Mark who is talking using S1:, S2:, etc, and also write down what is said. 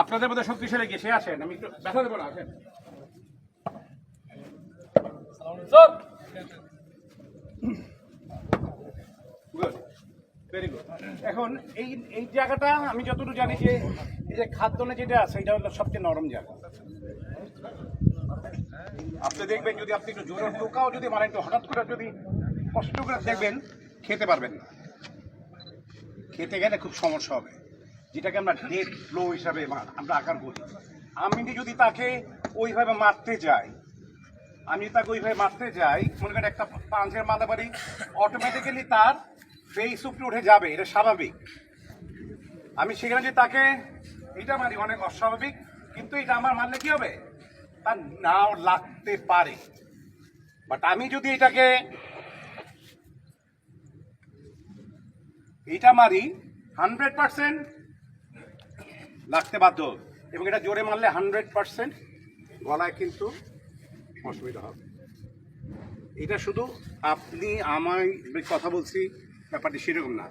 S1: আপনাদের মধ্যে শক্তিশালী কে? সে আসেন আমি একটু ব্যথা দেবো না আসেন। গুড ভেরি গুড এখন এই এই জায়গাটা আমি যতটুকু জানি যে এই যে খাদ্যনে যেটা আছে এটা হলো সবচেয়ে নরম জায়গা। আপনি দেখবেন যদি আপনি একটু জোরে টোকাও যদি মারেন একটু হঠাৎ করে যদি কষ্ট করে দেখবেন খেতে পারবেন না। খেতে গেলে খুব সমস্যা হবে। যেটাকে আমরা ডেড ফ্লো হিসাবে আমরা আকার করি। আমি যদি তাকে ওইভাবে মারতে যাই, আমি তাকে ওইভাবে মারতে যাই, মনে করেন একটা পাঞ্চের মাথা পারি অটোমেটিক্যালি তার ফেস উপরে উঠে যাবে, এটা স্বাভাবিক। আমি সেখানে যদি তাকে এটা মারি, অনেক অস্বাভাবিক, কিন্তু এটা আমার মারলে কি হবে? তার নাও লাগতে পারে। বাট আমি যদি এটাকে এটা মারি হান্ড্রেড পার্সেন্ট লাগতে বাধ্য। এবং এটা জোরে মারলে হান্ড্রেড পারসেন্ট গলায় কিন্তু অসুবিধা হবে। এটা শুধু আপনি, আমায় কথা বলছি, ব্যাপারটি সেরকম না।